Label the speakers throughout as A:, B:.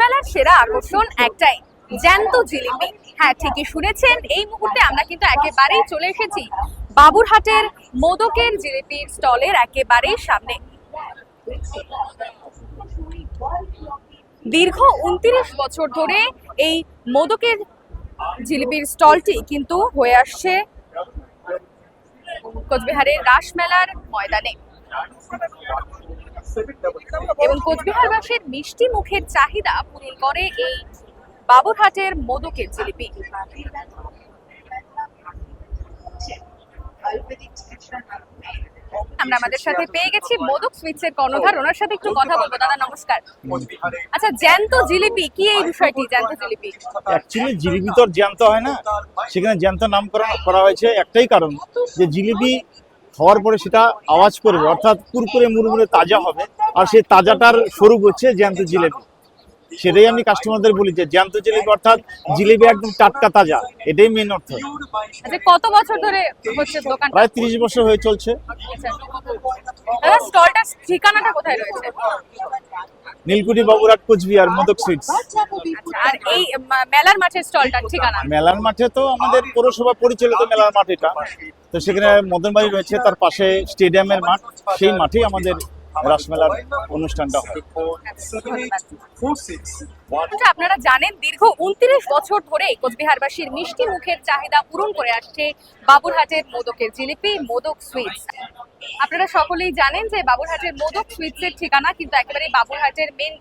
A: মেলার সেরা আকর্ষণ একটাই, জ্যান্ত জিলিপি। হ্যাঁ ঠিকই শুনেছেন, এই মুহূর্তে আমরা কিন্তু একেবারেই চলে এসেছি বাবুরহাটের মোদকের জিলিপির স্টলের একেবারেই সামনে। দীর্ঘ উনত্রিশ বছর ধরে এই মোদকের জিলিপির স্টলটি কিন্তু হয়ে আসছে কোচবিহারের রাসমেলার ময়দানে। এবং কোচবিহারবাসীর মিষ্টি মুখের চাহিদা পূরণ করে এই বাবুরহাটের মোদকের জিলিপি। আমরা আমাদের সাথে পেয়ে গেছি মোদক সুইটসের কর্ণধার। ওনার সাথে একটু কথা বলব। দাদা, নমস্কার। আচ্ছা জ্যান্ত জিলিপি, কি এই বিষয়টি, জ্যান্ত জিলিপি?
B: অ্যাকচুয়ালি জিলিপি তো জ্যান্ত হয় না। সেখানে জ্যান্ত নামকরণ করা হয়েছে একটাই কারণ যে জিলিপি খাওয়ার পরে সেটা আওয়াজ করবে অর্থাৎ কুরকুরে মুড়মুড়ে তাজা হবে। আর সেই তাজাটার স্বরূপ হচ্ছে জ্যান্ত জিলেবি সেটাই আমি কাস্টমারদের বলি যে জ্যান্ত জিলেবি অর্থাৎ জিলেবি একদম টাটকা তাজা এটাই মেন অর্থ।
A: আচ্ছা কত বছর ধরে হচ্ছে দোকান
B: প্রায় তিরিশ বছর হয়ে চলছে।
A: দাদা স্টলটা ঠিকানাটা কোথায় রয়েছে?
B: নীলকুঠি বাবুরাট কুচবিহার মোদক সুইটস
A: আচ্ছা, আর এই মেলার মাঠের স্টলটা ঠিকানা?
B: মেলার মাঠে তো আমাদের পৌরসভা পরিচালিত মেলার মাঠ এটা। তো সেখানে মদনবাড়ি রয়েছে তার পাশে স্টেডিয়ামের মাঠ। সেই মাঠেই আমাদের রাসমেলার অনুষ্ঠানটা হয়।
A: আচ্ছা, আপনারা জানেন দীর্ঘ উনত্রিশ বছর ধরে কোচবিহারবাসীর মিষ্টি মুখের চাহিদা পূরণ করে আসছে বাবুরহাটের মোদকের জিলিপি মোদক সুইটস। আপনারা সকলেই জানেন যে বাবুরহাটের মোদক সুইটসের ঠিকানা কিন্তু একেবারে বাবুরহাটের মেন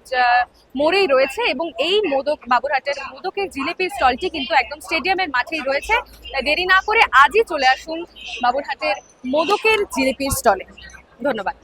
A: মোড়েই রয়েছে এবং এই মোদক বাবুরহাটের মোদকের জিলিপির স্টলটি কিন্তু একদম স্টেডিয়ামের মাঠেই রয়েছে। তাই দেরি না করে আজই চলে আসুন বাবুরহাটের মোদকের জিলিপির স্টলে। ধন্যবাদ।